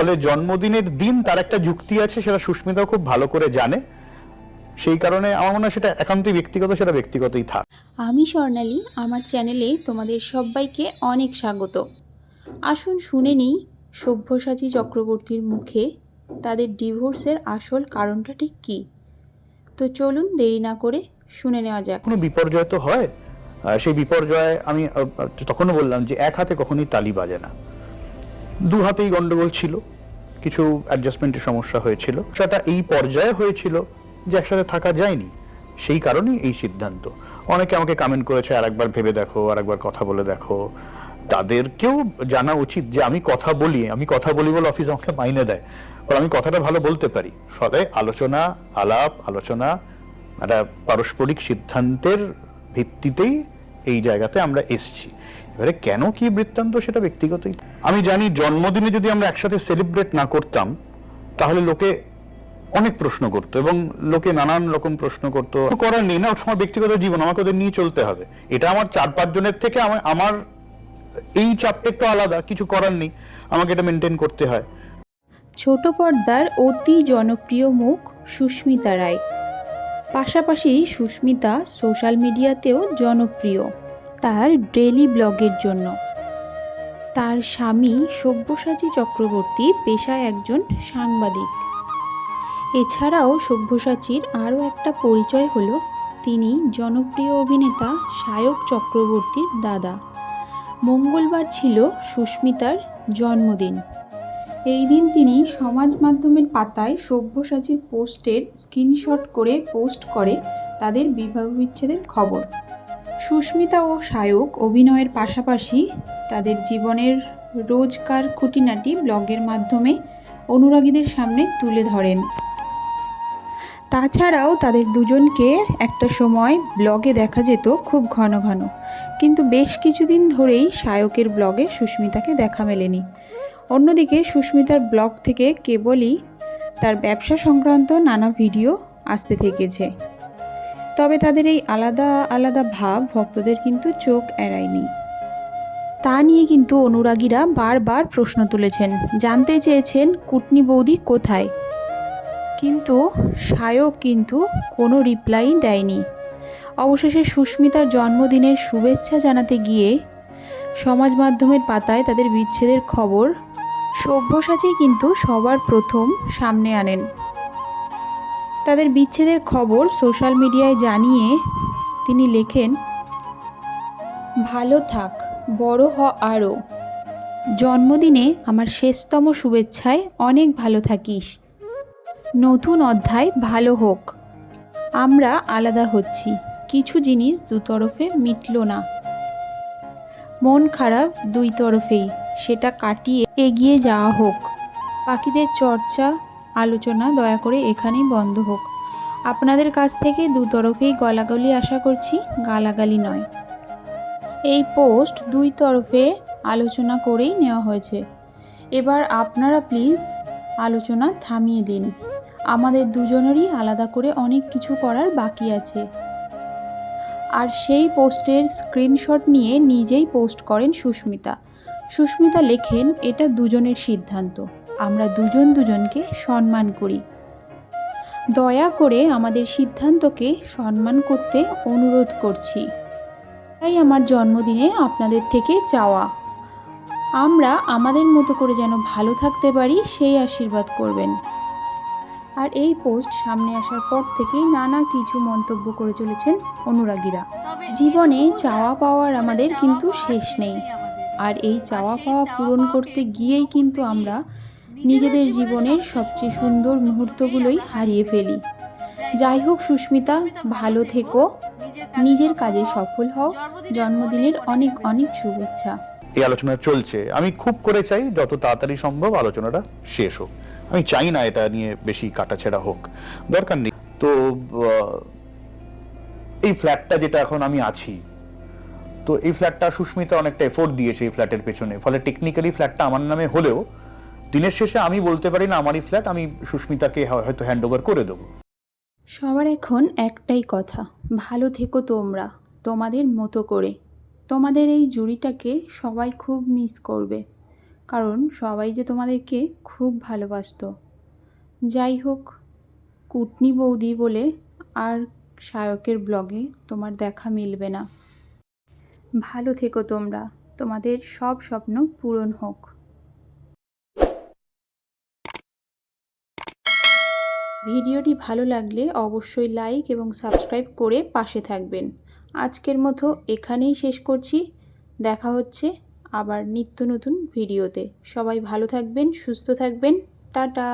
ফলে জন্মদিনের দিন তার একটা যুক্তি আছে সেটা সুস্মিতাও খুব ভালো করে জানে। সেই কারণে আমার মনে হয় সেটা একান্তই ব্যক্তিগত সেটা ব্যক্তিগতই থাক। আমি স্বর্ণালী আমার চ্যানেলে তোমাদের সবাইকে অনেক স্বাগত। আসুন শুনে নিই সব্যসাচী চক্রবর্তীর মুখে তাদের ডিভোর্সের আসল কারণটা ঠিক কী? তো চলুন দেরি না করে শুনে নেওয়া যাক। কোনো বিপর্যয় তো হয়। সেই বিপর্যয় আমি তখনও বললাম যে এক হাতে কখনোই তালি বাজে না। দু হাতেই গন্ডগোল ছিল, কিছু অ্যাডজাস্টমেন্টের সমস্যা হয়েছিল। সেটা এই পর্যায়ে হয়েছিল যে একসাথে থাকা যায়নি। সেই কারণেই এই সিদ্ধান্ত। অনেকে আমাকে কমেন্ট করেছে আর একবার ভেবে দেখো আর একবার কথা বলে দেখো। তাদেরকেও জানা উচিত যে আমি কথা বলি, আমি কথা বলি বলে অফিস আমাকে মাইনে দেয়। আর আমি কথাটা ভালো বলতে পারি। ফলে আলোচনা, আলাপ, আলোচনা, একটা পারস্পরিক সিদ্ধান্তের ভিত্তিতেই এই জায়গাতে আমরা এসছি। এবারে কেন কি বৃত্তান্ত সেটা ব্যক্তিগতই আমি জানি জন্মদিনে যদি আমরা একসাথে সেলিব্রেট না করতাম, তাহলে লোকে অনেক প্রশ্ন করতো এবং লোকে নানান রকম প্রশ্ন করতো। করার নেই না, ওটা আমার ব্যক্তিগত জীবন, আমাকে ওদের নিয়ে চলতে হবে। এটা আমার চার পাঁচ জনের থেকে আমার এই চাপটা একটু আলাদা, কিছু করার নেই, আমাকে এটা মেনটেন করতে হয়। ছোট পর্দার অতি জনপ্রিয় মুখ সুস্মিতা রায়। পাশাপাশি সুস্মিতা সোশ্যাল মিডিয়াতেও জনপ্রিয়। তার ডেলি ব্লগের জন্য। তার স্বামী সব্যসাচী চক্রবর্তী পেশায় একজন সাংবাদিক। এছাড়াও সব্যসাচীর আরও একটা পরিচয় হলো তিনি জনপ্রিয় অভিনেতা সায়ক চক্রবর্তীর দাদা। মঙ্গলবার ছিল সুস্মিতার জন্মদিন। এই দিন তিনি সমাজ মাধ্যমের পাতায় সব্যসাচীর পোস্টের স্ক্রিনশট করে পোস্ট করে তাদের বিবাহ বিচ্ছেদের খবর। সুস্মিতা ও সায়ক অভিনয়ের পাশাপাশি তাদের জীবনের রোজকার খুঁটিনাটি ব্লগের মাধ্যমে অনুরাগীদের সামনে তুলে ধরেন। তাছাড়াও তাদের দুজনকে একটা সময় ব্লগে দেখা যেত খুব ঘন ঘন। কিন্তু বেশ কিছুদিন ধরেই সায়কের ব্লগে সুস্মিতাকে দেখা মেলেনি। অন্যদিকে সুস্মিতার ব্লগ থেকে কেবলই তার ব্যবসা সংক্রান্ত নানা ভিডিও আসতে থেকেছে। তবে তাদের এই আলাদা আলাদা ভাব ভক্তদের কিন্তু চোখ এড়ায়নি। তা নিয়ে কিন্তু অনুরাগীরা বারবার প্রশ্ন তুলেছেন। জানতে চেয়েছেন কুটনি বৌদি কোথায়? কিন্তু সায়ক কিন্তু কোনো রিপ্লাই দেয়নি। অবশেষে সুস্মিতার জন্মদিনের শুভেচ্ছা জানাতে গিয়ে সমাজ মাধ্যমের পাতায় তাদের বিচ্ছেদের খবর সভ্যসাচী কিন্তু সবার প্রথম সামনে আনেন। তাদের বিচ্ছেদের খবর সোশ্যাল মিডিয়ায় জানিয়ে তিনি লেখেন, ভালো থাক, বড় হ আরও। জন্মদিনে আমার শেষতম শুভেচ্ছায় অনেক ভালো থাকিস। নতুন অধ্যায় ভালো হোক। আমরা আলাদা হচ্ছি। কিছু জিনিস দুতরফে মিটল না। মন খারাপ দুই তরফেই। সেটা কাটিয়ে এগিয়ে যাওয়া হোক। পাখিদের চর্চা আলোচনা দয়া করে এখানেই বন্ধ হোক। আপনাদের কাছ থেকে দুতরফেই গলাগলি আশা করছি, গালাগালি নয়। এই পোস্ট দুই তরফে আলোচনা করেই নেওয়া হয়েছে। এবার আপনারা প্লিজ আলোচনা থামিয়ে দিন। আমাদের দুজনেরই আলাদা করে অনেক কিছু করার বাকি আছে। আর সেই পোস্টের স্ক্রিনশট নিয়ে নিজেই পোস্ট করেন সুস্মিতা। সুস্মিতা লেখেন, এটা দুজনের সিদ্ধান্ত। আমরা দুজন দুজনকে সম্মান করি। দয়া করে আমাদের সিদ্ধান্তকে সম্মান করতে অনুরোধ করছি। তাই আমার জন্মদিনে আপনাদের থেকে চাওয়া। আমরা আমাদের মতো করে যেন ভালো থাকতে পারি সেই আশীর্বাদ করবেন। আর এই পোস্ট সামনে আসার পর থেকেই নানা কিছু মন্তব্য করে চলেছেন অনুরাগীরা। জীবনে চাওয়া পাওয়ার আমাদের কিন্তু শেষ নেই। আর এই চাওয়া পাওয়া পূরণ করতে গিয়েই কিন্তু আমরা নিজেদের জীবনের সবচেয়ে সুন্দর মুহূর্তগুলোই হারিয়ে ফেলি। যাই হোক, সুস্মিতা, ভালো থেকো। নিজের কাজে সফল হও। জন্মদিনের অনেক অনেক শুভেচ্ছা। এই আলোচনা চলছে। আমি খুব করে চাই যত তাড়াতাড়ি সম্ভব আলোচনাটা শেষ হোক। আমি চাই না এটা নিয়ে বেশি কাটাছেড়া হোক। দরকার নেই। তো এই ফ্ল্যাটটা যেটা এখন আমি আছি, তো এই ফ্ল্যাটটা সুস্মিতা অনেকটা এফোর্ট দিয়েছে এই ফ্ল্যাটের পেছনে। ফলে টেকনিক্যালি ফ্ল্যাটটা আমার নামে হলেও দিনের শেষে আমি বলতে পারি না আমারই ফ্ল্যাট আমি সুস্মিতাকে হয়তো হ্যান্ড ওভার করে দেবো। সবার এখন একটাই কথা, ভালো থেকো তোমরা, তোমাদের মতো করে। তোমাদের এই জুড়িটাকে সবাই খুব মিস করবে, কারণ সবাই যে তোমাদেরকে খুব ভালোবাসতো। যাই হোক, কুটনি বৌদি বলে আর সায়কের ব্লগে তোমার দেখা মিলবে না। ভালো থেকো তোমরা, তোমাদের সব স্বপ্ন পূরণ হোক। ভিডিওটি ভালো লাগলে অবশ্যই লাইক এবং সাবস্ক্রাইব করে পাশে থাকবেন। আজকের মতো এখানেই শেষ করছি। দেখা হচ্ছে আবার নিত্য নতুন ভিডিওতে। সবাই ভালো থাকবেন, সুস্থ থাকবেন। টাটা!